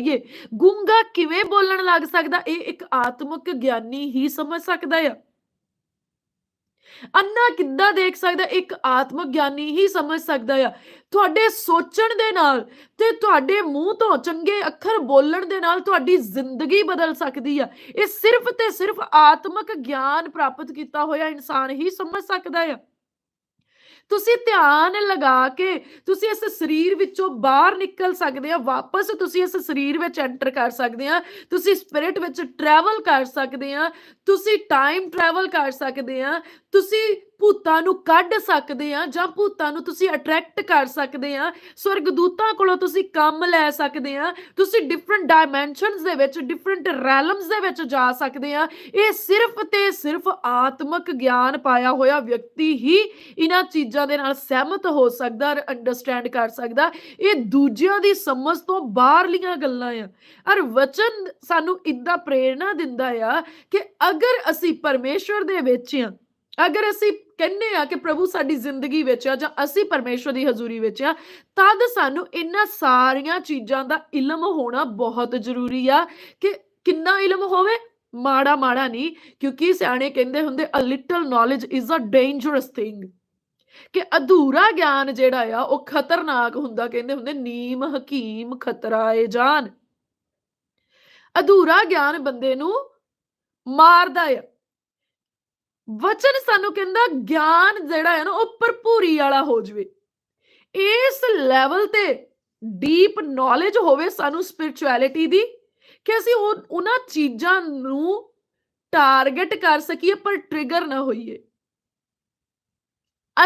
ਇਹ ਗੁੰਗਾ ਕਿਵੇਂ ਬੋਲਣ ਲੱਗ ਸਕਦਾ? ਇਹ ਇੱਕ ਆਤਮਿਕ ਗਿਆਨੀ ਹੀ ਸਮਝ ਸਕਦਾ ਆ। ਅੰਨਾ ਕਿੱਦਾਂ ਦੇਖ ਸਕਦਾ? ਇੱਕ ਆਤਮਿਕ ਗਿਆਨੀ ਹੀ ਸਮਝ ਸਕਦਾ ਆ। ਤੁਹਾਡੇ ਸੋਚਣ ਦੇ ਨਾਲ ਤੇ ਤੁਹਾਡੇ ਮੂੰਹ ਤੋਂ ਚੰਗੇ ਅੱਖਰ ਬੋਲਣ ਦੇ ਨਾਲ ਤੁਹਾਡੀ ਜ਼ਿੰਦਗੀ ਬਦਲ ਸਕਦੀ ਆ। ਇਹ ਸਿਰਫ ਤੇ ਸਿਰਫ ਆਤਮਿਕ ਗਿਆਨ ਪ੍ਰਾਪਤ ਕੀਤਾ ਹੋਇਆ ਇਨਸਾਨ ਹੀ ਸਮਝ ਸਕਦਾ ਆ। ਤੁਸੀਂ ਧਿਆਨ ਲਗਾ ਕੇ ਤੁਸੀਂ ਇਸ ਸਰੀਰ ਵਿੱਚੋਂ ਬਾਹਰ ਨਿਕਲ ਸਕਦੇ ਆ, ਵਾਪਸ ਤੁਸੀਂ ਇਸ ਸਰੀਰ ਵਿੱਚ ਐਂਟਰ ਕਰ ਸਕਦੇ ਆ, ਤੁਸੀਂ ਸਪਿਰਿਟ ਵਿੱਚ ਟਰੈਵਲ ਕਰ ਸਕਦੇ ਆ, ਤੁਸੀਂ ਟਾਈਮ ਟਰੈਵਲ ਕਰ ਸਕਦੇ ਆ, ਤੁਸੀਂ ਭੂਤਾਂ ਨੂੰ ਕੱਢ ਸਕਦੇ ਆ ਜਾਂ ਭੂਤਾਂ ਨੂੰ ਤੁਸੀਂ ਅਟਰੈਕਟ ਕਰ ਸਕਦੇ ਆ ਸਵਰਗਦੂਤਾਂ ਕੋਲੋਂ ਤੁਸੀਂ ਕੰਮ ਲੈ ਸਕਦੇ ਆ ਤੁਸੀਂ ਡਿਫਰੈਂਟ ਡਾਈਮੈਂਸ਼ਨਸ ਦੇ ਵਿੱਚ ਡਿਫਰੈਂਟ ਰੈਲਮਸ ਦੇ ਵਿੱਚ ਜਾ ਸਕਦੇ ਆ ਇਹ ਸਿਰਫ ਤੇ ਸਿਰਫ ਆਤਮਿਕ ਗਿਆਨ ਪਾਇਆ ਹੋਇਆ ਵਿਅਕਤੀ ਹੀ ਇਹਨਾਂ ਚੀਜ਼ਾਂ ਦੇ ਨਾਲ ਸਹਿਮਤ ਹੋ ਸਕਦਾ ਔਰ ਅੰਡਰਸਟੈਂਡ ਕਰ ਸਕਦਾ। ਇਹ ਦੂਜਿਆਂ ਦੀ ਸਮਝ ਤੋਂ ਬਾਹਰਲੀਆਂ ਗੱਲਾਂ ਆ। ਔਰ ਵਚਨ ਸਾਨੂੰ ਇਦਾਂ ਪ੍ਰੇਰਣਾ ਦਿੰਦਾ ਆ ਕਿ ਅਗਰ ਅਸੀਂ ਪਰਮੇਸ਼ਵਰ ਦੇ ਵਿੱਚ ਆ ਅਗਰ ਅਸੀਂ ਕਹਿੰਨੇ ਆ ਕਿ ਪ੍ਰਭੂ ਸਾਡੀ ਜ਼ਿੰਦਗੀ ਵਿੱਚ ਆ ਜਾਂ ਅਸੀਂ ਪਰਮੇਸ਼ਵਰ ਦੀ ਹਜ਼ੂਰੀ ਵਿੱਚ ਆ, ਤਦ ਸਾਨੂੰ ਇਹਨਾਂ ਸਾਰੀਆਂ ਚੀਜ਼ਾਂ ਦਾ ਇਲਮ ਹੋਣਾ ਬਹੁਤ ਜ਼ਰੂਰੀ ਆ ਕਿ ਕਿੰਨਾ ਇਲਮ ਹੋਵੇ? ਮਾੜਾ ਮਾੜਾ ਨਹੀਂ, ਕਿਉਂਕਿ ਸਿਆਣੇ ਕਹਿੰਦੇ ਹੁੰਦੇ a little knowledge is a dangerous thing ਕਿ ਅਧੂਰਾ ਗਿਆਨ ਜਿਹੜਾ ਆ, ਉਹ ਖਤਰਨਾਕ ਹੁੰਦਾ, ਕਹਿੰਦੇ ਹੁੰਦੇ, ਨੀਮ, ਹਕੀਮ, ਖਤਰਾ ਏ ਜਾਨ। ਅਧੂਰਾ ਗਿਆਨ ਬੰਦੇ ਨੂੰ ਮਾਰਦਾ ਆ। ਵਚਨ ਸਾਨੂੰ ਕਹਿੰਦਾ ਗਿਆਨ ਜਿਹੜਾ ਹੈ ਨਾ ਉਹ ਭਰਪੂਰੀ ਵਾਲਾ ਹੋ ਜਵੇ। ਇਸ ਲੈਵਲ ਤੇ ਡੀਪ ਨੌਲੇਜ ਹੋਵੇ ਸਾਨੂੰ ਸਪਿਰਚੁਅਲਿਟੀ ਦੀ ਕਿ ਅਸੀਂ ਉਹਨਾਂ ਚੀਜ਼ਾਂ ਨੂੰ ਟਾਰਗੇਟ ਕਰ ਸਕੀਏ ਪਰ ਟ੍ਰਿਗਰ ਨਾ ਹੋਈਏ।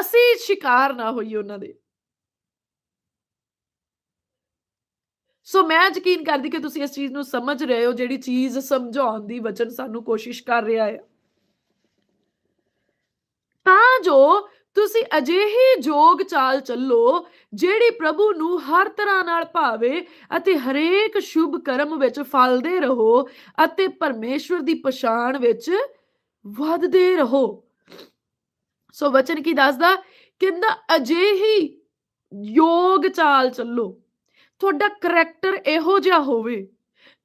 ਅਸੀਂ ਸ਼ਿਕਾਰ ਨਾ ਹੋਈਏ ਉਹਨਾਂ ਦੇ। ਸੋ ਮੈਂ ਯਕੀਨ ਕਰਦੀ ਕਿ ਤੁਸੀਂ ਇਸ ਚੀਜ਼ ਨੂੰ ਸਮਝ ਰਹੇ ਹੋ ਜਿਹੜੀ ਚੀਜ਼ ਸਮਝਾਉਣ ਦੀ ਵਚਨ ਸਾਨੂੰ ਕੋਸ਼ਿਸ਼ ਕਰ ਰਿਹਾ ਹੈ। ਤਾਂ ਜੋ ਤੁਸੀਂ ਅਜਿਹੀ ਜੋਗ ਚਾਲ ਚੱਲੋ, ਜਿਹੜੀ ਪ੍ਰਭੂ ਨੂੰ ਹਰ ਤਰ੍ਹਾਂ ਨਾਲ ਭਾਵੇ ਅਤੇ ਹਰੇਕ ਸ਼ੁਭ ਕਰਮ ਵਿੱਚ ਫਲਦੇ ਰਹੋ ਅਤੇ ਪਰਮੇਸ਼ਵਰ ਦੀ ਪਛਾਣ ਵਿੱਚ ਵਧਦੇ ਰਹੋ। ਸੋ ਵਚਨ ਕੀ ਦੱਸਦਾ? ਕਹਿੰਦਾ, ਅਜਿਹੀ ਯੋਗ ਚਾਲ ਚੱਲੋ। ਤੁਹਾਡਾ ਕਰੈਕਟਰ ਇਹੋ ਜਿਹਾ ਹੋਵੇ,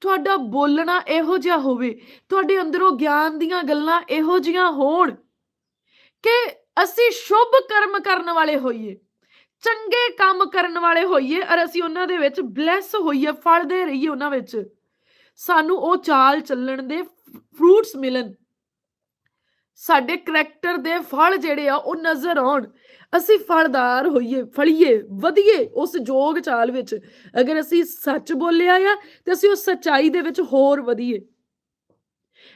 ਤੁਹਾਡਾ ਬੋਲਣਾ ਇਹੋ ਜਿਹਾ ਹੋਵੇ, ਤੁਹਾਡੇ ਅੰਦਰੋਂ ਗਿਆਨ ਦੀਆਂ ਗੱਲਾਂ ਇਹੋ ਜਿਹੀਆਂ ਹੋਣ ਕਿ ਅਸੀਂ ਸ਼ੁਭ ਕਰਮ ਕਰਨ ਵਾਲੇ ਹੋਈਏ, ਚੰਗੇ ਕੰਮ ਕਰਨ ਵਾਲੇ ਹੋਈਏ ਔਰ ਅਸੀਂ ਉਹਨਾਂ ਦੇ ਵਿੱਚ ਬਲੈਸ ਹੋਈਏ ਫਲਦੇ ਰਹੀਏ ਉਹਨਾਂ ਵਿੱਚ, ਸਾਨੂੰ ਉਹ ਚਾਲ ਚੱਲਣ ਦੇ ਫਰੂਟਸ ਮਿਲਣ। ਸਾਡੇ ਕਰੈਕਟਰ ਦੇ ਫਲ ਜਿਹੜੇ ਆ, ਉਹ ਨਜ਼ਰ ਆਉਣ। ਅਸੀਂ ਫਲਦਾਰ ਹੋਈਏ, ਫਲੀਏ, ਵਧੀਏ ਉਸ ਜੋਗ ਚਾਲ ਵਿੱਚ। ਅਗਰ ਅਸੀਂ ਸੱਚ ਬੋਲਿਆ ਆ, ਤੇ ਅਸੀਂ ਉਸ ਸਚਾਈ ਦੇ ਵਿੱਚ ਹੋਰ ਵਧੀਏ।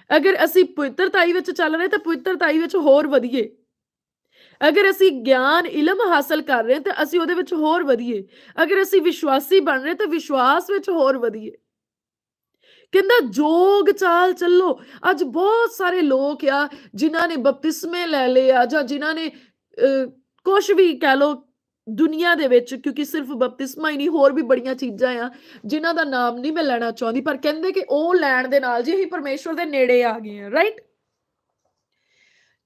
ਅਗਰ ਅਸੀਂ ਪਵਿੱਤਰਤਾਈ ਵਿੱਚ ਚੱਲ ਰਹੇ ਤਾਂ ਪਵਿੱਤਰਤਾਈ ਵਿੱਚ ਹੋਰ ਵਧੀਏ। ਅਗਰ ਅਸੀਂ ਗਿਆਨ, ਇਲਮ ਹਾਸਲ ਕਰ ਰਹੇ ਤਾਂ ਅਸੀਂ ਉਹਦੇ ਵਿੱਚ ਹੋਰ ਵਧੀਏ। ਅਗਰ ਅਸੀਂ ਵਿਸ਼ਵਾਸੀ ਬਣ ਰਹੇ ਤਾਂ ਵਿਸ਼ਵਾਸ ਵਿੱਚ ਹੋਰ ਵਧੀਏ। ਕਹਿੰਦਾ, ਜੋਗ ਚਾਲ ਚੱਲੋ। ਅੱਜ ਬਹੁਤ ਸਾਰੇ ਲੋਕ ਆ ਜਿਨ੍ਹਾਂ ਨੇ ਬਪਤਿਸਮੇ ਲੈ ਲਏ ਆ ਜਾਂ ਜਿਨ੍ਹਾਂ ਨੇ ਕੁਝ ਵੀ ਕਹਿ ਲੋ ਦੁਨੀਆ ਦੇ ਵਿੱਚ, ਕਿਉਂਕਿ ਸਿਰਫ ਬਪਤਿਸਮਾ ਹੀ ਨਹੀਂ, ਹੋਰ ਵੀ ਬੜੀਆਂ ਚੀਜ਼ਾਂ ਆ, ਜਿਨ੍ਹਾਂ ਦਾ ਨਾਮ ਨਹੀਂ ਮੈਂ ਲੈਣਾ ਚਾਹੁੰਦੀ, ਪਰ ਕਹਿੰਦੇ ਕਿ ਉਹ ਲੈਣ ਦੇ ਨਾਲ ਜੀ ਅਸੀਂ ਪਰਮੇਸ਼ਵਰ ਦੇ ਨੇੜੇ ਆ ਗਏ ਆ ਰਾਈਟ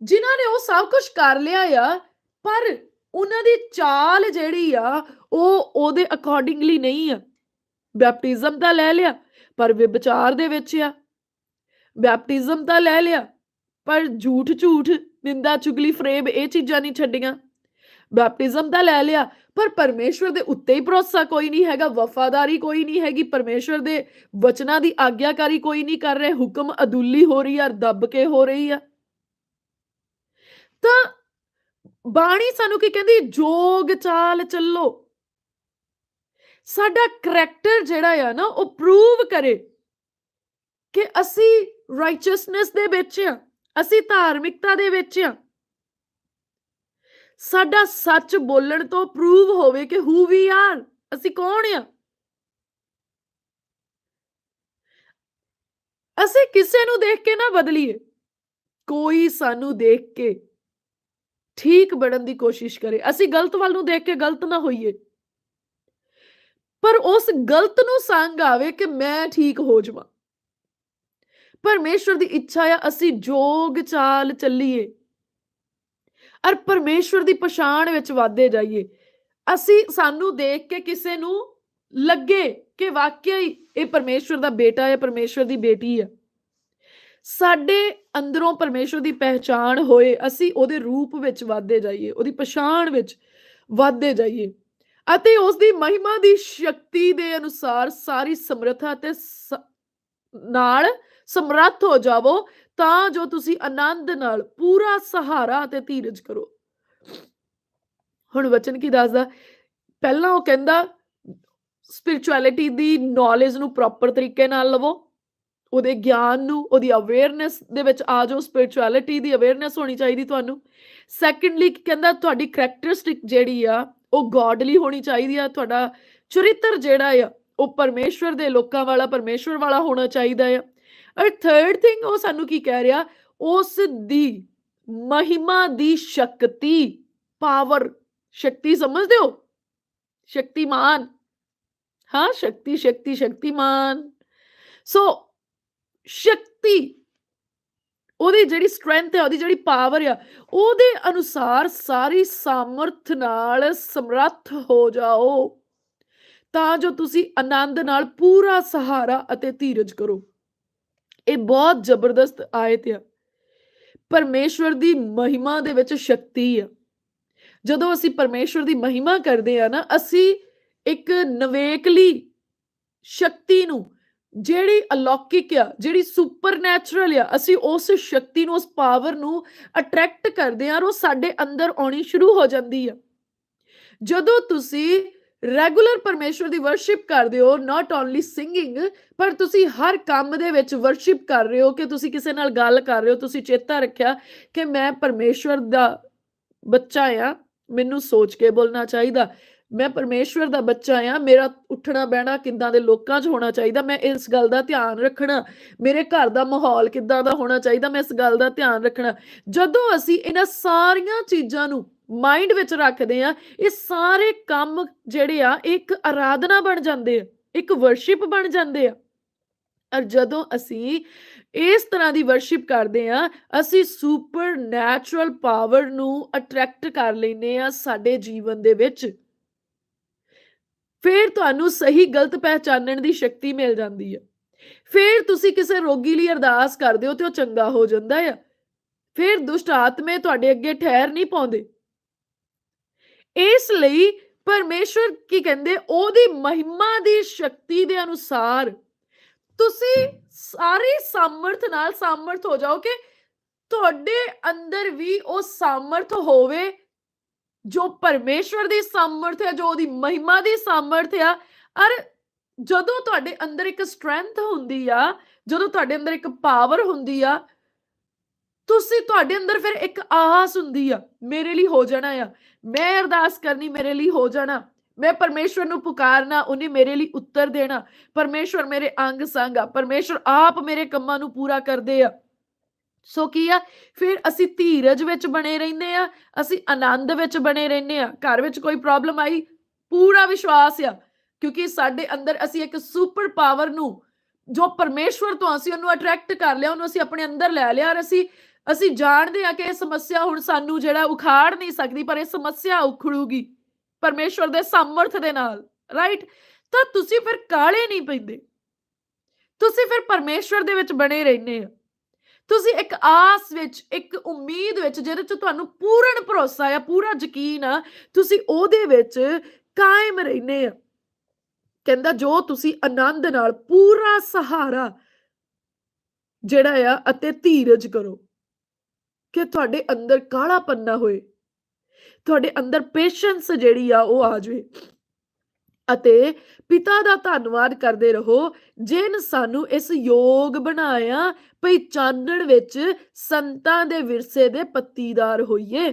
ਜਿਨ੍ਹਾਂ ਨੇ ਉਹ ਸਭ ਕੁਝ ਕਰ ਲਿਆ ਆ, ਪਰ ਉਹਨਾਂ ਦੀ ਚਾਲ ਜਿਹੜੀ ਆ, ਉਹ ਉਹਦੇ ਅਕੋਰਡਿੰਗਲੀ ਨਹੀਂ ਆ। ਬੈਪਟਿਜ਼ਮ ਤਾਂ ਲੈ ਲਿਆ, ਪਰ ਵਿਚਾਰ ਦੇ ਵਿੱਚ ਆ। ਬੈਪਟਿਜ਼ਮ ਤਾਂ ਲੈ ਲਿਆ, ਪਰ ਝੂਠ ਝੂਠ ਨਿੰਦਾ ਚੁਗਲੀ ਫਰੇਬ, ਇਹ ਚੀਜ਼ਾਂ ਨਹੀਂ ਛੱਡੀਆਂ। ਬੈਪਟਿਜ਼ਮ ਦਾ ਲੈ ਲਿਆ, ਪਰ ਪਰਮੇਸ਼ਵਰ ਦੇ ਉੱਤੇ ਹੀ ਭਰੋਸਾ ਕੋਈ ਨਹੀਂ ਹੈਗਾ, ਵਫਾਦਾਰੀ ਕੋਈ ਨਹੀਂ ਹੈਗੀ, ਪਰਮੇਸ਼ਵਰ ਦੇ ਵਚਨਾਂ ਦੀ ਆਗਿਆਕਾਰੀ ਕੋਈ ਨਹੀਂ ਕਰ ਰਿਹਾ, ਹੁਕਮ ਅਦੁੱਲੀ ਹੋ ਰਹੀ ਆ ਦੱਬ ਕੇ ਹੋ ਰਹੀ ਆ। ਤਾਂ ਬਾਣੀ ਸਾਨੂੰ ਕੀ ਕਹਿੰਦੀ, ਜੋਗ ਚਾਲ ਚੱਲੋ। ਸਾਡਾ ਕਰੈਕਟਰ ਜਿਹੜਾ ਆ ਨਾ, ਉਹ ਪ੍ਰੂਵ ਕਰੇ ਕਿ ਅਸੀਂ ਰਾਈਚਸਨੈਸ ਦੇ ਵਿੱਚ ਆ, ਅਸੀਂ ਧਾਰਮਿਕਤਾ ਦੇ ਵਿੱਚ ਆ। ਸਾਡਾ ਸੱਚ ਬੋਲਣ ਤੋਂ ਪ੍ਰੂਵ ਹੋਵੇ ਕਿ ਹੂ ਵੀ ਆਰ ਅਸੀਂ ਕੌਣ ਆ? ਅਸੀਂ ਕਿਸੇ ਨੂੰ ਦੇਖ ਕੇ ਨਾ ਬਦਲੀਏ। ਕੋਈ ਸਾਨੂੰ ਦੇਖ ਕੇ ਠੀਕ ਬਣਨ ਦੀ ਕੋਸ਼ਿਸ਼ ਕਰੇ। ਅਸੀਂ ਗਲਤ ਵੱਲ ਨੂੰ ਦੇਖ ਕੇ ਗਲਤ ਨਾ ਹੋਈਏ। ਪਰ ਉਸ ਗਲਤ ਨੂੰ ਸੰਗ ਆਵੇ ਕਿ ਮੈਂ ਠੀਕ ਹੋ ਜਾਵਾਂ। ਪਰਮੇਸ਼ਵਰ ਦੀ ਇੱਛਾ ਆ, ਅਸੀਂ ਜੋਗ ਚਾਲ ਚੱਲੀਏ। ਔਰ ਪਰਮੇਸ਼ਵਰ ਦੀ ਪਛਾਣ ਵਿੱਚ ਵਾਧੇ ਜਾਈਏ। ਅਸੀਂ ਸਾਨੂੰ ਦੇਖ ਕੇ ਕਿਸੇ ਨੂੰ ਲੱਗੇ ਕਿ ਵਾਕਿਆ ਹੀ ਇਹ ਪਰਮੇਸ਼ਵਰ ਦਾ ਬੇਟਾ ਹੈ ਪਰਮੇਸ਼ਵਰ ਦੀ ਬੇਟੀ ਹੈ। ਸਾਡੇ ਅੰਦਰੋਂ ਪਰਮੇਸ਼ਵਰ ਦੀ ਪਹਿਚਾਣ ਹੋਏ, ਅਸੀਂ ਉਹਦੇ ਰੂਪ ਵਿੱਚ ਵਧਦੇ ਜਾਈਏ, ਉਹਦੀ ਪਛਾਣ ਵਿੱਚ ਵਧਦੇ ਜਾਈਏ ਅਤੇ ਉਸ ਦੀ ਮਹਿਮਾ ਦੀ ਸ਼ਕਤੀ ਦੇ ਅਨੁਸਾਰ ਸਾਰੀ ਸਮਰੱਥਾ ਤੇ ਨਾਲ ਸਮਰੱਥ ਹੋ ਜਾਵੋ ਤਾਂ ਜੋ ਤੁਸੀਂ ਆਨੰਦ ਨਾਲ ਪੂਰਾ ਸਹਾਰਾ ਅਤੇ ਧੀਰਜ ਕਰੋ। ਹੁਣ ਵਚਨ ਕੀ ਦੱਸਦਾ? ਪਹਿਲਾਂ ਉਹ ਕਹਿੰਦਾ ਸਪਿਰਚੁਅਲਿਟੀ ਦੀ ਨੌਲੇਜ ਨੂੰ ਪ੍ਰੋਪਰ ਤਰੀਕੇ ਨਾਲ ਲਵੋ। ਉਹਦੇ ਗਿਆਨ ਨੂੰ, ਉਹਦੀ ਅਵੇਅਰਨੈਸ ਦੇ ਵਿੱਚ ਆ ਜਾਓ। ਸਪਿਰਚੁਅਲਿਟੀ ਦੀ ਅਵੇਅਰਨੈਸ ਹੋਣੀ ਚਾਹੀਦੀ ਤੁਹਾਨੂੰ। ਸੈਕੰਡਲੀ ਕਹਿੰਦਾ ਤੁਹਾਡੀ ਕਰੈਕਟਰਿਸਟਿਕ ਜਿਹੜੀ ਆ, ਉਹ ਗੋਡਲੀ ਹੋਣੀ ਚਾਹੀਦੀ ਆ। ਤੁਹਾਡਾ ਚਰਿੱਤਰ ਜਿਹੜਾ ਆ, ਉਹ ਪਰਮੇਸ਼ਵਰ ਦੇ ਲੋਕਾਂ ਵਾਲਾ, ਪਰਮੇਸ਼ਵਰ ਵਾਲਾ ਹੋਣਾ ਚਾਹੀਦਾ ਆ। ਔਰ ਥਰਡ ਥਿੰਗ ਉਹ ਸਾਨੂੰ ਕੀ ਕਹਿ ਰਿਹਾ? ਉਸ ਦੀ ਮਹਿਮਾ ਦੀ ਸ਼ਕਤੀ ਪਾਵਰ ਸ਼ਕਤੀ ਸਮਝਦੇ ਹੋ? ਸ਼ਕਤੀਮਾਨ। ਹਾਂ, ਸ਼ਕਤੀ ਸ਼ਕਤੀ, ਸ਼ਕਤੀਮਾਨ। ਸੋ ਸ਼ਕਤੀ, ਉਹਦੀ ਜਿਹੜੀ ਸਟਰੈਂਥ ਹੈ, ਉਹਦੀ ਜਿਹੜੀ ਪਾਵਰ ਆ, ਉਹਦੇ ਅਨੁਸਾਰ ਸਾਰੀ ਸਾਮਰਥ ਨਾਲ ਸਮਰੱਥ ਹੋ ਜਾਓ। ਤਾਂ ਜੋ ਤੁਸੀਂ ਆਨੰਦ ਨਾਲ ਪੂਰਾ ਸਹਾਰਾ ਅਤੇ ਧੀਰਜ ਕਰੋ। ਇਹ ਬਹੁਤ ਜ਼ਬਰਦਸਤ ਆਇਤ ਆ। ਪਰਮੇਸ਼ਵਰ ਦੀ ਮਹਿਮਾ ਦੇ ਵਿੱਚ ਸ਼ਕਤੀ ਆ। ਜਦੋਂ ਅਸੀਂ ਪਰਮੇਸ਼ਵਰ ਦੀ ਮਹਿਮਾ ਕਰਦੇ ਆ ਨਾ, ਅਸੀਂ ਇੱਕ ਨਵੇਕਲੀ ਸ਼ਕਤੀ ਨੂੰ, ਜਿਹੜੀ ਅਲੌਕਿਕ ਆ, ਜਿਹੜੀ ਸੁਪਰਨੈਚੁਰਲ ਆ, ਅਸੀਂ ਉਸ ਸ਼ਕਤੀ ਨੂੰ, ਉਸ ਪਾਵਰ ਨੂੰ ਅਟਰੈਕਟ ਕਰਦੇ ਆ ਔਰ ਉਹ ਸਾਡੇ ਅੰਦਰ ਆਉਣੀ ਸ਼ੁਰੂ ਹੋ ਜਾਂਦੀ ਆ। ਜਦੋਂ ਤੁਸੀਂ ਰੈਗੂਲਰ ਪਰਮੇਸ਼ਵਰ ਦੀ ਵਰਸ਼ਿਪ ਕਰਦੇ ਹੋ ਨਾਟ ਓਨਲੀ ਸਿੰਗਿੰਗ ਪਰ ਤੁਸੀਂ ਹਰ ਕੰਮ ਦੇ ਵਿੱਚ ਵਰਸ਼ਿਪ ਕਰ ਰਹੇ ਹੋ ਕਿ ਤੁਸੀਂ ਕਿਸੇ ਨਾਲ ਗੱਲ ਕਰ ਰਹੇ ਹੋ, ਤੁਸੀਂ ਚੇਤਾ ਰੱਖਿਆ ਕਿ ਮੈਂ ਪਰਮੇਸ਼ਵਰ ਦਾ ਬੱਚਾ ਆ ਮੈਨੂੰ ਸੋਚ ਕੇ ਬੋਲਣਾ ਚਾਹੀਦਾ। ਮੈਂ ਪਰਮੇਸ਼ਵਰ ਦਾ ਬੱਚਾ ਆ ਮੇਰਾ ਉੱਠਣਾ ਬਹਿਣਾ ਕਿੱਦਾਂ ਦੇ ਲੋਕਾਂ 'ਚ ਹੋਣਾ ਚਾਹੀਦਾ, ਮੈਂ ਇਸ ਗੱਲ ਦਾ ਧਿਆਨ ਰੱਖਣਾ। ਮੇਰੇ ਘਰ ਦਾ ਮਾਹੌਲ ਕਿੱਦਾਂ ਦਾ ਹੋਣਾ ਚਾਹੀਦਾ, ਮੈਂ ਇਸ ਗੱਲ ਦਾ ਧਿਆਨ ਰੱਖਣਾ। ਜਦੋਂ ਅਸੀਂ ਇਹਨਾਂ ਸਾਰੀਆਂ ਚੀਜ਼ਾਂ ਨੂੰ ਮਾਈਂਡ ਵਿੱਚ ਰੱਖਦੇ ਆ, ਇਹ ਸਾਰੇ ਕੰਮ ਜਿਹੜੇ ਆ ਇੱਕ ਆਰਾਧਨਾ ਬਣ ਜਾਂਦੇ ਆ, ਇੱਕ ਵਰਸ਼ਿਪ ਬਣ ਜਾਂਦੇ ਆ। ਔਰ ਜਦੋਂ ਅਸੀਂ ਇਸ ਤਰ੍ਹਾਂ ਦੀ ਵਰਸ਼ਿਪ ਕਰਦੇ ਆ, ਅਸੀਂ ਸੁਪਰ ਨੈਚੁਰਲ ਪਾਵਰ ਨੂੰ ਅਟਰੈਕਟ ਕਰ ਲੈਨੇ ਆ ਸਾਡੇ ਜੀਵਨ ਦੇ ਵਿੱਚ। ਫਿਰ ਤੁਹਾਨੂੰ ਸਹੀ ਗਲਤ ਪਹਿਚਾਨਣ ਦੀ ਸ਼ਕਤੀ ਮਿਲ ਜਾਂਦੀ ਹੈ ਫਿਰ ਤੁਸੀਂ ਕਿਸੇ ਰੋਗੀ ਲਈ ਅਰਦਾਸ ਕਰਦੇ ਹੋ ਤੇ ਉਹ ਚੰਗਾ ਹੋ ਜਾਂਦਾ ਹੈ ਫਿਰ ਦੁਸ਼ਟ ਆਤਮੇ ਤੁਹਾਡੇ ਅੱਗੇ ਠਹਿਰ ਨਹੀਂ ਪਾਉਂਦੇ। ਇਸ ਲਈ ਪਰਮੇਸ਼ਵਰ ਕੀ ਕਹਿੰਦੇ, ਉਹਦੀ ਮਹਿਮਾ ਦੀ ਸ਼ਕਤੀ ਦੇ ਅਨੁਸਾਰ ਤੁਸੀਂ ਸਾਰੇ ਸਮਰਥ ਨਾਲ ਸਮਰਥ ਹੋ ਜਾਓ ਕਿ ਤੁਹਾਡੇ ਅੰਦਰ ਵੀ ਉਹ ਸਮਰਥ ਹੋਵੇ, ਜੋ ਪਰਮੇਸ਼ਵਰ ਦੀ ਸਮਰਥ ਹੈ, ਜੋ ਉਹਦੀ ਮਹਿਮਾ ਦੀ ਸਮਰਥ ਆ। ਅਰ ਜਦੋਂ ਤੁਹਾਡੇ ਅੰਦਰ ਇੱਕ ਸਟਰੈਂਥ ਹੁੰਦੀ ਆ, ਜਦੋਂ ਤੁਹਾਡੇ ਅੰਦਰ ਇੱਕ ਪਾਵਰ ਹੁੰਦੀ ਆ ਤੁਸੀਂ ਤੁਹਾਡੇ ਅੰਦਰ ਫਿਰ ਇੱਕ ਆਸ ਹੁੰਦੀ ਆ, ਮੇਰੇ ਲਈ ਹੋ ਜਾਣਾ ਆ। ਮੈਂ ਅਰਦਾਸ ਕਰਨੀ ਮੇਰੇ ਲਈ ਹੋ ਜਾਣਾ। ਮੈਂ ਪਰਮੇਸ਼ਵਰ ਨੂੰ ਪੁਕਾਰਨਾ, ਉਹਨੇ ਮੇਰੇ ਲਈ ਉੱਤਰ ਦੇਣਾ। ਪਰਮੇਸ਼ਵਰ ਮੇਰੇ ਅੰਗ ਸੰਗ ਆ, ਪਰਮੇਸ਼ਵਰ ਆਪ ਮੇਰੇ ਕੰਮਾਂ ਨੂੰ ਪੂਰਾ ਕਰਦੇ ਆ। ਸੋ ਕੀ ਆ? ਫਿਰ ਅਸੀਂ ਧੀਰਜ ਵਿੱਚ ਬਣੇ ਰਹਿੰਦੇ ਆ, ਅਸੀਂ ਆਨੰਦ ਵਿੱਚ ਬਣੇ ਰਹਿੰਦੇ ਆ। ਘਰ ਵਿੱਚ ਕੋਈ ਪ੍ਰੋਬਲਮ ਆਈ? ਪੂਰਾ ਵਿਸ਼ਵਾਸ ਆ, ਕਿਉਂਕਿ ਸਾਡੇ ਅੰਦਰ ਅਸੀਂ ਇੱਕ ਸੁਪਰ ਪਾਵਰ ਨੂੰ, ਜੋ ਪਰਮੇਸ਼ਵਰ ਤੋਂ ਅਸੀਂ ਉਹਨੂੰ ਅਟਰੈਕਟ ਕਰ ਲਿਆ, ਉਹਨੂੰ ਅਸੀਂ ਆਪਣੇ ਅੰਦਰ ਲੈ ਲਿਆ ਔਰ ਅਸੀਂ ਅਸੀਂ ਜਾਣਦੇ ਆ ਕਿ ਇਹ ਸਮੱਸਿਆ ਹੁਣ ਸਾਨੂੰ ਜਿਹੜਾ ਉਖਾੜ ਨਹੀਂ ਸਕਦੀ, ਪਰ ਇਹ ਸਮੱਸਿਆ ਉਖੜੂਗੀ ਪਰਮੇਸ਼ਵਰ ਦੇ ਸਮਰਥ ਦੇ ਨਾਲ ਰਾਈਟ ਤਾਂ ਤੁਸੀਂ ਫਿਰ ਕਾਲੇ ਨਹੀਂ ਪੈਂਦੇ। ਤੁਸੀਂ ਫਿਰ ਪਰਮੇਸ਼ਵਰ ਦੇ ਵਿੱਚ ਬਣੇ ਰਹਿੰਦੇ ਆ ਤੁਸੀਂ ਇੱਕ ਆਸ ਵਿੱਚ, ਇੱਕ ਉਮੀਦ ਵਿੱਚ, ਜਿਹਦੇ 'ਚ ਤੁਹਾਨੂੰ ਪੂਰਨ ਭਰੋਸਾ ਆ ਪੂਰਾ ਯਕੀਨ ਆ, ਤੁਸੀਂ ਉਹਦੇ ਵਿੱਚ ਕਾਇਮ ਰਹਿੰਦੇ ਆ ਕਹਿੰਦਾ, ਜੋ ਤੁਸੀਂ ਆਨੰਦ ਨਾਲ ਪੂਰਾ ਸਹਾਰਾ ਜਿਹੜਾ ਆ ਅਤੇ ਧੀਰਜ ਕਰੋ। ਕਿ ਤੁਹਾਡੇ ਅੰਦਰ ਕਾਲਾ ਪੰਨਾ ਹੋਏ। ਤੁਹਾਡੇ ਅੰਦਰ ਪੇਸ਼ੈਂਸ ਜਿਹੜੀ ਆ ਉਹ ਆ ਜਾਵੇ। ਅਤੇ ਪਿਤਾ ਦਾ ਧੰਨਵਾਦ ਕਰਦੇ ਰਹੋ ਜਿਨ ਸਾਨੂੰ ਇਸ ਯੋਗ ਬਣਾਇਆ ਭਈ ਚਾਨਣ ਵਿੱਚ ਸੰਤਾਂ ਦੇ ਵਿਰਸੇ ਦੇ ਪੱਤੀਦਾਰ ਹੋਈਏ।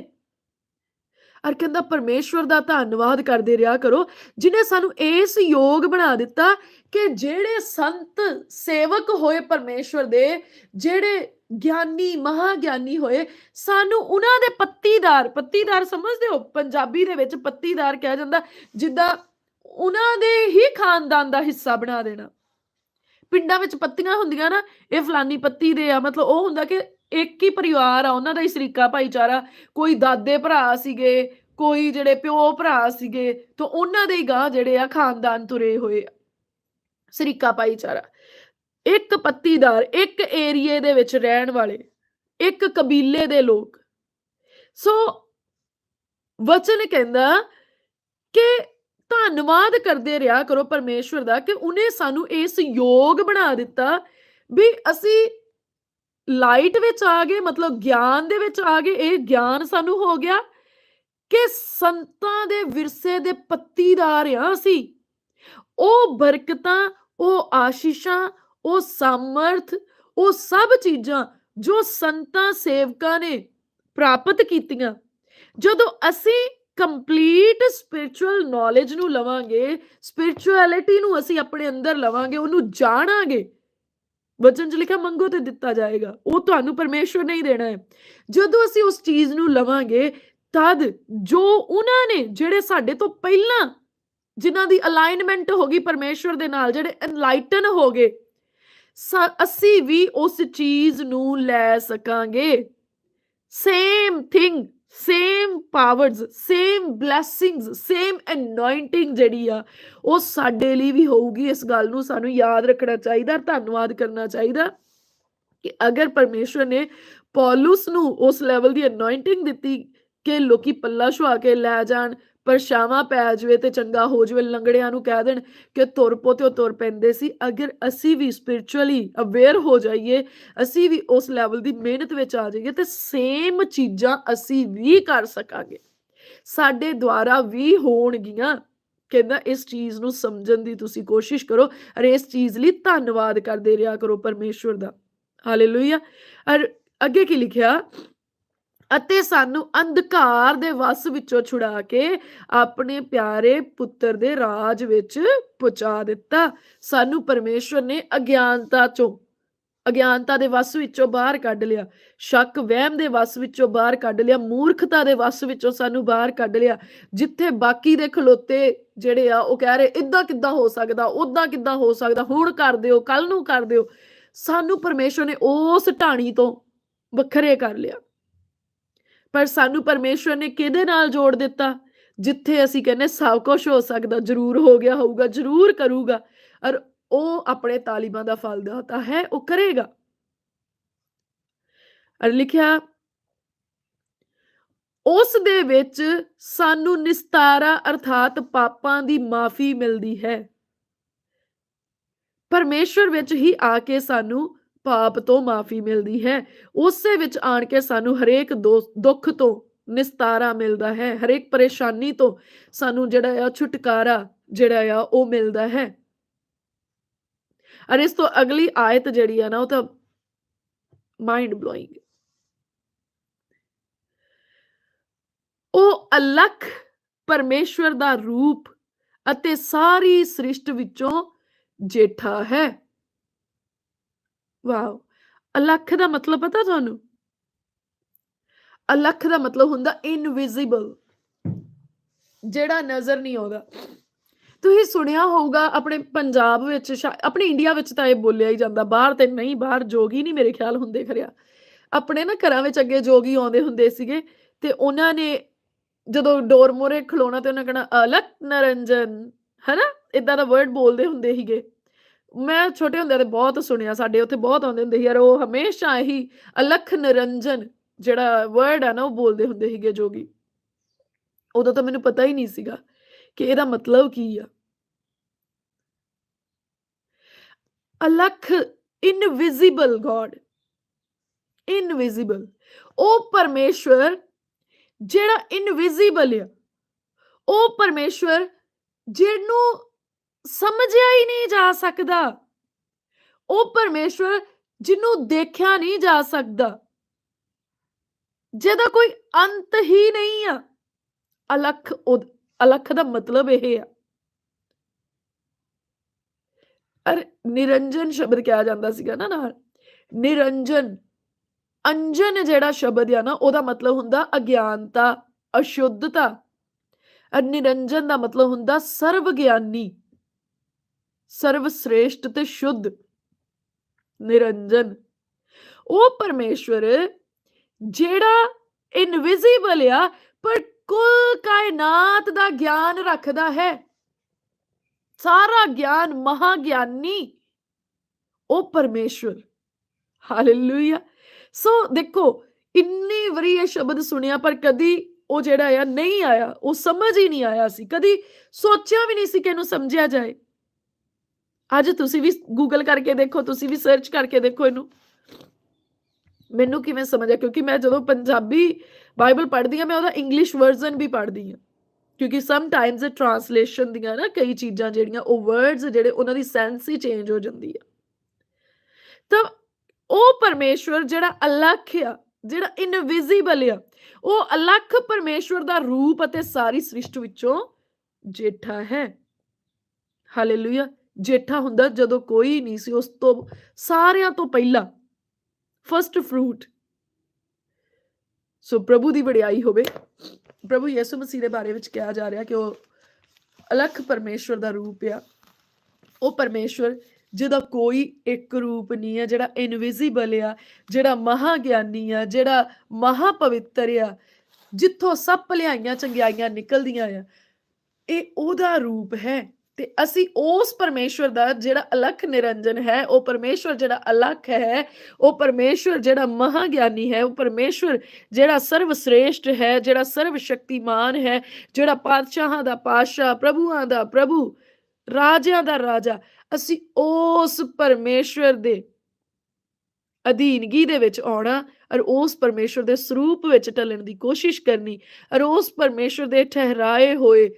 ਅਰ ਕਹਿੰਦਾ, ਪਰਮੇਸ਼ਵਰ ਦਾ ਧੰਨਵਾਦ ਕਰਦੇ ਰਿਹਾ ਕਰੋ, ਜਿਨੇ ਸਾਨੂੰ ਇਸ ਯੋਗ ਬਣਾ ਦਿੱਤਾ ਕਿ ਜਿਹੜੇ ਸੰਤ ਸੇਵਕ ਹੋਏ ਪਰਮੇਸ਼ਵਰ ਦੇ, ਜਿਹੜੇ ਗਿਆਨੀ, ਮਹਾਗਿਆਨੀ ਹੋਏ, ਸਾਨੂੰ ਉਹਨਾਂ ਦੇ ਪੱਤੀਦਾਰ ਪੱਤੀਦਾਰ ਸਮਝਦੇ ਹੋ? ਪੰਜਾਬੀ ਦੇ ਵਿੱਚ ਪੱਤੀਦਾਰ ਕਿਹਾ ਜਾਂਦਾ, ਜਿੱਦਾਂ ਉਹਨਾਂ ਦੇ ਹੀ ਖਾਨਦਾਨ ਦਾ ਹਿੱਸਾ ਬਣਾ ਦੇਣਾ। ਪਿੰਡਾਂ ਵਿੱਚ ਪੱਤੀਆਂ ਹੁੰਦੀਆਂ ਨਾ, ਇਹ ਫਲਾਨੀ ਪੱਤੀ ਦੇ ਆ, ਮਤਲਬ ਉਹ ਹੁੰਦਾ ਕਿ ਇੱਕ ਹੀ ਪਰਿਵਾਰ ਆ, ਉਹਨਾਂ ਦਾ ਹੀ ਸਰੀਕਾ ਭਾਈਚਾਰਾ। ਕੋਈ ਦਾਦੇ ਭਰਾ ਸੀਗੇ, ਕੋਈ ਜਿਹੜੇ ਪਿਓ ਭਰਾ ਸੀਗੇ, ਤਾਂ ਉਹਨਾਂ ਦੇ ਹੀ ਗਾਂ ਜਿਹੜੇ ਆ ਖਾਨਦਾਨ ਤੁਰੇ ਹੋਏ ਆ, ਸਰੀਕਾ ਭਾਈਚਾਰਾ। ਇੱਕ ਪੱਤੀਦਾਰ, ਇੱਕ ਏਰੀਏ ਦੇ ਵਿੱਚ ਰਹਿਣ ਵਾਲੇ, ਇੱਕ ਕਬੀਲੇ ਦੇ ਲੋਕ। ਸੋ ਵਚਨ ਕਹਿੰਦਾ ਕਿ ਧੰਨਵਾਦ ਕਰਦੇ ਰਿਹਾ ਕਰੋ ਪਰਮੇਸ਼ਵਰ ਦਾ ਕਿ ਉਹਨੇ ਸਾਨੂੰ ਇਸ ਯੋਗ ਬਣਾ ਦਿੱਤਾ ਵੀ ਅਸੀਂ ਲਾਈਟ ਵਿੱਚ ਆ ਗਏ, ਮਤਲਬ ਗਿਆਨ ਦੇ ਵਿੱਚ ਆ ਗਏ, ਇਹ ਗਿਆਨ ਸਾਨੂੰ ਹੋ ਗਿਆ ਕਿ ਸੰਤਾਂ ਦੇ ਵਿਰਸੇ ਦੇ ਪੱਤੀਦਾਰ ਆ ਅਸੀਂ। ਉਹ ਬਰਕਤਾਂ, ਉਹ ਆਸ਼ੀਸ਼ਾਂ ਉਹ ਸਮਰਥ, ਉਹ ਸਭ ਚੀਜ਼ਾਂ ਜੋ ਸੰਤਾਂ ਸੇਵਕਾਂ ਨੇ ਪ੍ਰਾਪਤ ਕੀਤੀਆਂ। ਜਦੋਂ ਅਸੀਂ ਕੰਪਲੀਟ ਸਪਿਰਚੁਅਲ ਨੌਲੇਜ ਨੂੰ ਲਵਾਂਗੇ ਸਪਿਰਚੁਅਲਿਟੀ ਨੂੰ ਅਸੀਂ ਆਪਣੇ ਅੰਦਰ ਲਵਾਂਗੇ, ਉਹਨੂੰ ਜਾਣਾਂਗੇ, ਵਚਨ ਚ ਲਿਖਿਆ ਮੰਗੋ ਤੇ ਦਿੱਤਾ ਜਾਏਗਾ, ਉਹ ਤੁਹਾਨੂੰ ਪਰਮੇਸ਼ਵਰ ਨਹੀਂ ਦੇਣਾ ਹੈ। ਜਦੋਂ ਅਸੀਂ ਉਸ ਚੀਜ਼ ਨੂੰ ਲਵਾਂਗੇ, ਤਦ ਜੋ ਉਹਨਾਂ ਨੇ, ਜਿਹੜੇ ਸਾਡੇ ਤੋਂ ਪਹਿਲਾਂ, ਜਿਨ੍ਹਾਂ ਦੀ ਅਲਾਈਨਮੈਂਟ ਹੋ ਗਈ ਪਰਮੇਸ਼ਵਰ ਦੇ ਨਾਲ, ਜਿਹੜੇ ਐਨਲਾਈਟਨ ਹੋ ਗਏ ਅਸੀਂ ਵੀ ਉਸ ਚੀਜ਼ ਨੂੰ ਲੈ ਸਕਾਂਗੇ। Same thing same powers same blessings same anointing ਜਿਹੜੀ ਆ, ਉਹ ਸਾਡੇ ਲਈ ਵੀ ਹੋਊਗੀ। ਇਸ ਗੱਲ ਨੂੰ ਸਾਨੂੰ ਯਾਦ ਰੱਖਣਾ ਚਾਹੀਦਾ, ਧੰਨਵਾਦ ਕਰਨਾ ਚਾਹੀਦਾ ਕਿ ਅਗਰ ਪਰਮੇਸ਼ਵਰ ਨੇ ਪੌਲੁਸ ਨੂੰ ਉਸ ਲੈਵਲ ਦੀ ਅਨੋਇੰਟਿੰਗ ਦਿੱਤੀ ਕਿ ਲੋਕੀ ਪੱਲਾ ਛੁਆ ਕੇ ਲੈ ਜਾਣ ਪਰਛਾਵਾਂ ਪੈ ਜਾਵੇ ਤੇ ਚੰਗਾ ਹੋ ਜਾਵੇ, ਲੰਗੜਿਆਂ ਨੂੰ ਕਹਿ ਦੇਣ ਕਿ ਤੁਰ ਪੋ ਤੇ ਉਹ ਤੁਰ ਪੈਂਦੇ ਸੀ। ਅਗਰ ਅਸੀਂ ਵੀ ਸਪਿਰਚੁਅਲੀ ਅਵੇਅਰ ਹੋ ਜਾਈਏ, ਅਸੀਂ ਵੀ ਉਸ ਲੈਵਲ ਦੀ ਮਿਹਨਤ ਵਿੱਚ ਆ ਜਾਈਏ, ਤੇ ਸੇਮ ਚੀਜ਼ਾਂ ਅਸੀਂ ਵੀ ਕਰ ਸਕਾਂਗੇ। ਸਾਡੇ ਦੁਆਰਾ ਵੀ ਹੋਣਗੀਆਂ। ਕਹਿੰਦਾ, ਇਸ ਚੀਜ਼ ਨੂੰ ਸਮਝਣ ਦੀ ਤੁਸੀਂ ਕੋਸ਼ਿਸ਼ ਕਰੋ। ਅਰ, ਇਸ ਚੀਜ਼ ਲਈ ਧੰਨਵਾਦ ਕਰਦੇ ਰਿਹਾ ਕਰੋ ਪਰਮੇਸ਼ਵਰ ਦਾ। ਹਾਲੇਲੂਇਆ ਅਰ ਅੱਗੇ ਕੀ ਲਿਖਿਆ? ਅਤੇ ਸਾਨੂੰ ਅੰਧਕਾਰ ਦੇ ਵਸ ਵਿੱਚੋਂ ਛੁਡਾ ਕੇ ਆਪਣੇ ਪਿਆਰੇ ਪੁੱਤਰ ਦੇ ਰਾਜ ਵਿੱਚ ਪਹੁੰਚਾ ਦਿੱਤਾ। ਸਾਨੂੰ ਪਰਮੇਸ਼ਵਰ ਨੇ ਅਗਿਆਨਤਾ ਚੋਂ, ਅਗਿਆਨਤਾ ਦੇ ਵਸ ਵਿੱਚੋਂ ਬਾਹਰ ਕੱਢ ਲਿਆ। ਸ਼ੱਕ, ਵਹਿਮ ਦੇ ਵਸ ਵਿੱਚੋਂ ਬਾਹਰ ਕੱਢ ਲਿਆ। ਮੂਰਖਤਾ ਦੇ ਵਸ ਵਿੱਚੋਂ ਸਾਨੂੰ ਬਾਹਰ ਕੱਢ ਲਿਆ। ਜਿੱਥੇ ਬਾਕੀ ਦੇ ਖਲੋਤੇ ਜਿਹੜੇ ਆ, ਉਹ ਕਹਿ ਰਹੇ, ਇਦਾਂ ਕਿੱਦਾਂ ਹੋ ਸਕਦਾ? ਉਦਾਂ ਕਿੱਦਾਂ ਹੋ ਸਕਦਾ? ਹੁਣ ਕਰ ਦਿਓ ਕੱਲ ਨੂੰ ਕਰ ਦਿਓ। ਸਾਨੂੰ ਪਰਮੇਸ਼ਵਰ ਨੇ ਉਸ ਢਾਣੀ ਤੋਂ ਵੱਖਰੇ ਕਰ ਲਿਆ। ਪਰ ਸਾਨੂੰ ਪਰਮੇਸ਼ਵਰ ਨੇ ਕਿਹਦੇ ਨਾਲ ਜੋੜ ਦਿੱਤਾ? ਜਿੱਥੇ ਅਸੀਂ ਕਹਿੰਨੇ ਸਭ ਕੁਝ ਹੋ ਸਕਦਾ, ਜ਼ਰੂਰ ਹੋ ਗਿਆ ਹੋਊਗਾ, ਜ਼ਰੂਰ ਕਰੂਗਾ ਔਰ ਉਹ ਆਪਣੇ ਤਾਲੀਬਾਂ ਦਾ ਫਲ ਦਾਤਾ ਹੈ, ਉਹ ਕਰੇਗਾ। ਔਰ ਲਿਖਿਆ, ਉਸ ਦੇ ਵਿੱਚ ਸਾਨੂੰ ਨਿਸਤਾਰਾ ਅਰਥਾਤ ਪਾਪਾਂ ਦੀ ਮਾਫੀ ਮਿਲਦੀ ਹੈ। ਪਰਮੇਸ਼ਵਰ ਵਿੱਚ ਹੀ ਆ ਕੇ ਸਾਨੂੰ ਪਾਪ ਤੋਂ ਮਾਫੀ ਮਿਲਦੀ ਹੈ। ਉਸੇ ਵਿੱਚ ਆਣ ਕੇ ਸਾਨੂੰ ਹਰੇਕ ਦੋ- ਦੁੱਖ ਤੋਂ ਨਿਸਤਾਰਾ ਮਿਲਦਾ ਹੈ। ਹਰੇਕ ਪਰੇਸ਼ਾਨੀ ਤੋਂ ਸਾਨੂੰ ਜਿਹੜਾ ਆ ਛੁਟਕਾਰਾ ਜਿਹੜਾ ਆ ਉਹ ਮਿਲਦਾ ਹੈ। ਅਰ ਇਸ ਤੋਂ ਅਗਲੀ ਆਇਤ ਜਿਹੜੀ ਆ ਨਾ ਉਹ ਤਾਂ ਮਾਈਂਡ ਬਲੋਇੰਗ ਉਹ ਅਲੱਖ ਪਰਮੇਸ਼ਵਰ ਦਾ ਰੂਪ ਅਤੇ ਸਾਰੀ ਸ੍ਰਿਸ਼ਟ ਵਿੱਚੋਂ ਜੇਠਾ ਹੈ। ਵਾਓ। ਅਲੱਖ ਦਾ ਮਤਲਬ ਪਤਾ ਤੁਹਾਨੂੰ? ਅਲੱਖ ਦਾ ਮਤਲਬ ਹੁੰਦਾ ਇਨਵਿਜ਼ੀਬਲ ਜਿਹੜਾ ਨਜ਼ਰ ਨਹੀਂ ਆਉਂਦਾ। ਤੁਸੀਂ ਸੁਣਿਆ ਹੋਊਗਾ ਆਪਣੇ ਪੰਜਾਬ ਵਿੱਚ ਆਪਣੇ ਇੰਡੀਆ ਵਿੱਚ ਤਾਂ ਇਹ ਬੋਲਿਆ ਹੀ ਜਾਂਦਾ, ਬਾਹਰ ਤੇ ਨਹੀਂ, ਬਾਹਰ ਜੋਗੀ ਨਹੀਂ ਮੇਰੇ ਖਿਆਲ ਹੁੰਦੇ ਖਰਿਆ। ਆਪਣੇ ਨਾ ਘਰਾਂ ਵਿੱਚ ਅੱਗੇ ਜੋਗੀ ਆਉਂਦੇ ਹੁੰਦੇ ਸੀਗੇ ਤੇ ਉਹਨਾਂ ਨੇ ਜਦੋਂ ਡੋਰ ਮੋਰੇ ਖਲੋਣਾ ਤੇ ਉਹਨਾਂ ਕਹਣਾ ਅਲਕ ਨਰੰਜਨ, ਹੈਨਾ? ਇਦਾਂ ਦਾ ਵਰਡ ਬੋਲਦੇ ਹੁੰਦੇ ਸੀਗੇ। ਮੈਂ ਛੋਟੇ ਹੁੰਦੇ ਤੇ ਬਹੁਤ ਸੁਣਿਆ, ਸਾਡੇ ਉੱਥੇ ਬਹੁਤ ਆਉਂਦੇ ਹੁੰਦੇ ਸੀ ਯਾਰ, ਉਹ ਹਮੇਸ਼ਾ ਹੀ ਅਲਖ ਨਿਰੰਜਨ ਜਿਹੜਾ ਵਰਡ ਆ ਨਾ, ਉਹ ਬੋਲਦੇ ਹੁੰਦੇ ਸੀਗੇ ਜੋਗੀ। ਉਦੋਂ ਤਾਂ ਮੈਨੂੰ ਪਤਾ ਹੀ ਨਹੀਂ ਸੀਗਾ ਕਿ ਇਹਦਾ ਮਤਲਬ ਕੀ ਆ। ਅਲਖ ਇਨਵਿਜ਼ੀਬਲ ਗੋਡ ਇਨਵਿਜ਼ੀਬਲ ਉਹ ਪਰਮੇਸ਼ਵਰ ਜਿਹੜਾ ਇਨਵਿਜ਼ੀਬਲ ਆ, ਉਹ ਪਰਮੇਸ਼ਵਰ ਜਿਹਨੂੰ ਸਮਝਿਆ ਹੀ ਨਹੀਂ ਜਾ ਸਕਦਾ। ਉਹ ਪਰਮੇਸ਼ਵਰ ਜਿਹਨੂੰ ਦੇਖਿਆ ਨਹੀਂ ਜਾ ਸਕਦਾ। ਜਿਹਦਾ ਕੋਈ ਅੰਤ ਹੀ ਨਹੀਂ ਆ। ਅਲਖ ਅਲਖ ਦਾ ਮਤਲਬ ਇਹ ਆ। ਅਰ ਨਿਰੰਜਨ ਸ਼ਬਦ ਕਿਹਾ ਜਾਂਦਾ ਸੀਗਾ ਨਾ ਨਾਲ। ਨਿਰੰਜਨ, ਅੰਜਨ ਜਿਹੜਾ ਸ਼ਬਦ ਆ ਨਾ, ਉਹਦਾ ਮਤਲਬ ਹੁੰਦਾ ਅਗਿਆਨਤਾ, ਅਸ਼ੁੱਧਤਾ। ਅਰ ਨਿਰੰਜਨ ਦਾ ਮਤਲਬ ਹੁੰਦਾ ਸਰਵ ਗਿਆਨੀ ਸਰਵ ਸ੍ਰੇਸ਼ਟ ਤੇ ਸ਼ੁੱਧ, ਨਿਰੰਜਨ। ਉਹ ਪਰਮੇਸ਼ਵਰ, ਜਿਹੜਾ ਇਨਵਿਜ਼ੀਬਲ ਆ, ਪਰ ਕੁੱਲ ਕਾਇਨਾਤ ਦਾ ਗਿਆਨ ਰੱਖਦਾ ਹੈ। ਸਾਰਾ ਗਿਆਨ ਮਹਾਗਿਆਨੀ, ਉਹ ਪਰਮੇਸ਼ਵਰ। ਹਾਲੇਲੂਇਆ ਸੋ ਦੇਖੋ, ਇੰਨੀ ਵਾਰੀ ਇਹ ਸ਼ਬਦ ਸੁਣਿਆ, ਪਰ ਕਦੀ ਉਹ ਜਿਹੜਾ ਆ ਨਹੀਂ ਆਇਆ, ਉਹ ਸਮਝ ਹੀ ਨਹੀਂ ਆਇਆ ਸੀ। ਕਦੀ ਸੋਚਿਆ ਵੀ ਨਹੀਂ ਸੀ ਕਿ ਇਹਨੂੰ ਸਮਝਿਆ ਜਾਏ। ਅੱਜ ਤੁਸੀਂ ਵੀ ਗੂਗਲ ਕਰਕੇ ਦੇਖੋ, ਤੁਸੀਂ ਵੀ ਸਰਚ ਕਰਕੇ ਦੇਖੋ ਇਹਨੂੰ। ਮੈਨੂੰ ਕਿਵੇਂ ਸਮਝਿਆ ਕਿਉਂਕਿ ਮੈਂ ਜਦੋਂ ਪੰਜਾਬੀ ਬਾਈਬਲ ਪੜ੍ਹਦੀ ਆ ਮੈਂ ਉਹਦਾ ਇੰਗਲਿਸ਼ ਵਰਜ਼ਨ ਵੀ ਪੜ੍ਹਦੀ ਆ ਕਿਉਂਕਿ ਸਮ ਟਾਈਮਸ ਟ੍ਰਾਂਸਲੇਸ਼ਨ ਦੀਆਂ ਨਾ ਕਈ ਚੀਜ਼ਾਂ ਜਿਹੜੀਆਂ, ਉਹ ਵਰਡਸ ਜਿਹੜੇ ਉਹਨਾਂ ਦੀ ਸੈਂਸ ਹੀ ਚੇਂਜ ਹੋ ਜਾਂਦੀ ਆ। ਤਾਂ ਉਹ ਪਰਮੇਸ਼ਵਰ ਜਿਹੜਾ ਅਲੱਖ ਆ, ਜਿਹੜਾ ਇਨਵਿਜ਼ੀਬਲ ਆ, ਉਹ ਅਲੱਖ ਪਰਮੇਸ਼ਵਰ ਦਾ ਰੂਪ ਅਤੇ ਸਾਰੀ ਸ੍ਰਿਸ਼ਟ ਵਿੱਚੋਂ ਜੇਠਾ ਹੈ। ਹਾਲੇਲੂਇਆ ਜੇਠਾ ਹੁੰਦਾ ਜਦੋਂ ਕੋਈ ਨਹੀਂ ਸੀ, ਉਸ ਤੋਂ ਸਾਰਿਆਂ ਤੋਂ ਪਹਿਲਾਂ ਫਰਸਟ ਫਰੂਟ ਸੋ ਪ੍ਰਭੂ ਦੀ ਵਡਿਆਈ ਹੋਵੇ। ਪ੍ਰਭੂ ਯਿਸੂ ਮਸੀਹ ਦੇ ਬਾਰੇ ਵਿੱਚ ਕਿਹਾ ਜਾ ਰਿਹਾ ਕਿ ਉਹ ਅਲੱਖ ਪਰਮੇਸ਼ਵਰ ਦਾ ਰੂਪ ਆ। ਉਹ ਪਰਮੇਸ਼ਵਰ ਜਿਹਦਾ ਕੋਈ ਇੱਕ ਰੂਪ ਨਹੀਂ ਹੈ ਜਿਹੜਾ ਇਨਵਿਜ਼ੀਬਲ ਆ, ਜਿਹੜਾ ਮਹਾਗਿਆਨੀ ਆ, ਜਿਹੜਾ ਮਹਾਪਵਿੱਤਰ ਆ, ਜਿੱਥੋਂ ਸਭ ਭਲਾਈਆਂ ਚੰਗਿਆਈਆਂ ਨਿਕਲਦੀਆਂ ਆ। ਇਹ ਉਹਦਾ ਰੂਪ ਹੈ। ਤੇ ਅਸੀਂ ਉਸ ਪਰਮੇਸ਼ਵਰ ਦਾ ਜਿਹੜਾ ਅਲੱਖ ਨਿਰੰਜਨ ਹੈ, ਉਹ ਪਰਮੇਸ਼ਵਰ ਜਿਹੜਾ ਅਲੱਖ ਹੈ, ਉਹ ਪਰਮੇਸ਼ਵਰ ਜਿਹੜਾ ਮਹਾਗਿਆਨੀ ਹੈ, ਉਹ ਪਰਮੇਸ਼ਵਰ ਜਿਹੜਾ ਸਰਵ ਸ੍ਰੇਸ਼ਟ ਹੈ, ਜਿਹੜਾ ਸਰਵ ਸ਼ਕਤੀਮਾਨ ਹੈ, ਜਿਹੜਾ ਪਾਤਸ਼ਾਹਾਂ ਦਾ ਪਾਤਸ਼ਾਹ, ਪ੍ਰਭੂਆਂ ਦਾ ਪ੍ਰਭੂ, ਰਾਜਿਆਂ ਦਾ ਰਾਜਾ, ਅਸੀਂ ਉਸ ਪਰਮੇਸ਼ਵਰ ਦੇ ਅਧੀਨਗੀ ਦੇ ਵਿੱਚ ਆਉਣਾ ਔਰ ਉਸ ਪਰਮੇਸ਼ਵਰ ਦੇ ਸਰੂਪ ਵਿੱਚ ਢਲਣ ਦੀ ਕੋਸ਼ਿਸ਼ ਕਰਨੀ ਔਰ ਉਸ ਪਰਮੇਸ਼ਵਰ ਦੇ ਠਹਿਰਾਏ ਹੋਏ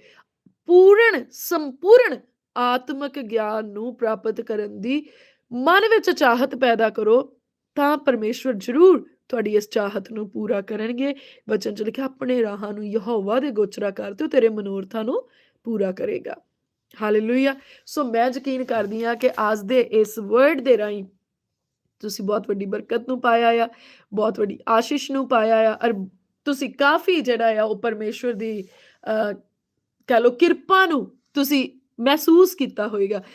ਪੂਰਨ ਸੰਪੂਰਨ ਆਤਮਿਕ ਗਿਆਨ ਨੂੰ ਪ੍ਰਾਪਤ ਕਰਨ ਦੀ ਮਨ ਵਿੱਚ ਚਾਹਤ ਪੈਦਾ ਕਰੋ ਤਾਂ ਪਰਮੇਸ਼ਵਰ ਜ਼ਰੂਰ ਤੁਹਾਡੀ ਇਸ ਚਾਹਤ ਨੂੰ ਪੂਰਾ ਕਰਨਗੇ। ਵਚਨ ਚ ਲਿਖਿਆ ਆਪਣੇ ਰਾਹਾਂ ਨੂੰ ਯਹੋਵਾ ਦੇ ਗੋਚਰਾ ਕਰ ਤੇ ਉਹ ਤੇਰੇ ਮਨੋਰਥਾਂ ਨੂੰ ਪੂਰਾ ਕਰੇਗਾ। ਹਾਲੇਲੂਇਆ ਸੋ ਮੈਂ ਯਕੀਨ ਕਰਦੀ ਹਾਂ ਕਿ ਅੱਜ ਦੇ ਇਸ ਵਰਡ ਦੇ ਰਾਹੀਂ ਤੁਸੀਂ ਬਹੁਤ ਵੱਡੀ ਬਰਕਤ ਨੂੰ ਪਾਇਆ ਆ ਬਹੁਤ ਵੱਡੀ ਆਸ਼ੀਸ਼ ਨੂੰ ਪਾਇਆ ਆ ਔਰ ਤੁਸੀਂ ਕਾਫੀ ਜਿਹੜਾ ਆ ਉਹ ਪਰਮੇਸ਼ਵਰ ਦੀ ਅਹ, ਕਹ ਲੋ ਕਿਰਪਾ ਨੂੰ ਤੁਸੀਂ ਮਹਿਸੂਸ ਕੀਤਾ ਹੋਵੇਗਾ